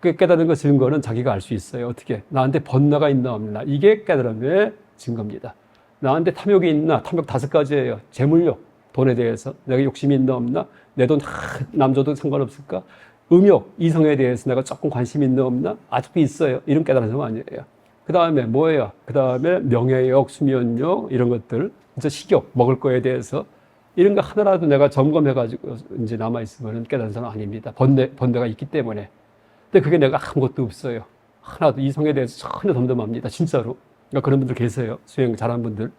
그 깨달은 그 증거는 자기가 알 수 있어요. 어떻게? 나한테 번뇌가 있나 없나. 이게 깨달음의 증거입니다. 나한테 탐욕이 있나? 탐욕 다섯 가지예요. 재물욕, 돈에 대해서. 내가 욕심이 있나 없나? 내돈남 줘도 상관없을까? 음욕, 이성에 대해서 내가 조금 관심이 있나 없나? 아직도 있어요. 이런 깨달은 사람 아니에요. 그 다음에 뭐예요? 그 다음에 명예욕, 수면욕, 이런 것들. 진짜 식욕, 먹을 거에 대해서. 이런 거 하나라도 내가 점검해가지고 이제 남아있으면 깨달은 사람 아닙니다. 번뇌, 번뇌가 있기 때문에. 근데 그게 내가 아무것도 없어요. 하나도 이성에 대해서 전혀 덤덤합니다. 진짜로. 그러니까 그런 분들 계세요. 수행 잘하는 분들.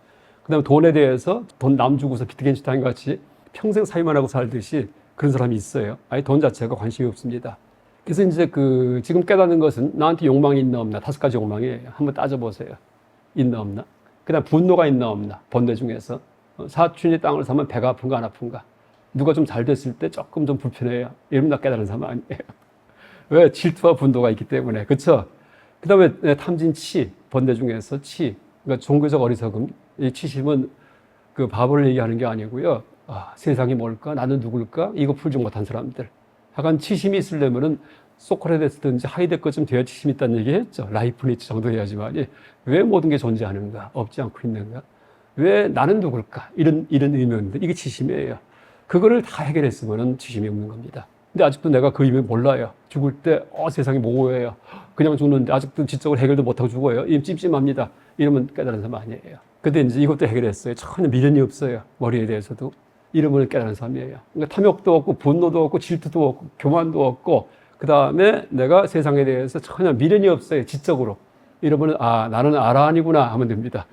그 다음에 돈에 대해서 돈 남 주고서 비트겐슈타인 같이 평생 사위만 하고 살듯이 그런 사람이 있어요. 아예 돈 자체가 관심이 없습니다. 그래서 이제 그 지금 깨닫는 것은 나한테 욕망이 있나 없나 다섯 가지 욕망이에요. 한번 따져보세요. 있나 없나. 그 다음 분노가 있나 없나 번뇌 중에서 어, 사춘이 땅을 사면 배가 아픈가 안 아픈가 누가 좀 잘 됐을 때 조금 좀 불편해요. 이러면 나 깨달은 사람 아니에요. 왜? 질투와 분노가 있기 때문에. 그쵸? 그 다음에 탐진 치, 번뇌 중에서 치. 그러니까 종교적 어리석음. 이 치심은 그 바보를 얘기하는 게 아니고요. 아, 세상이 뭘까? 나는 누굴까? 이거 풀지 못한 사람들. 약간 치심이 있으려면은 소크라테스든지 하이데거쯤 되어 치심이 있다는 얘기 했죠. 라이프니츠 정도 해야지만이. 왜 모든 게 존재하는가? 없지 않고 있는가? 왜 나는 누굴까? 이런, 이런 의문들. 이게 치심이에요. 그거를 다 해결했으면은 치심이 없는 겁니다. 근데 아직도 내가 그 의미 몰라요. 죽을 때, 어, 세상이 모호해요. 그냥 죽는데 아직도 지적으로 해결도 못하고 죽어요. 이 찜찜합니다. 이러면 깨달은 사람 아니에요. 근데 이제 이것도 해결했어요. 전혀 미련이 없어요. 머리에 대해서도. 이러면 깨달은 사람이에요. 그러니까 탐욕도 없고, 분노도 없고, 질투도 없고, 교만도 없고, 그 다음에 내가 세상에 대해서 전혀 미련이 없어요. 지적으로. 이러면, 아, 나는 아라한이구나 하면 됩니다.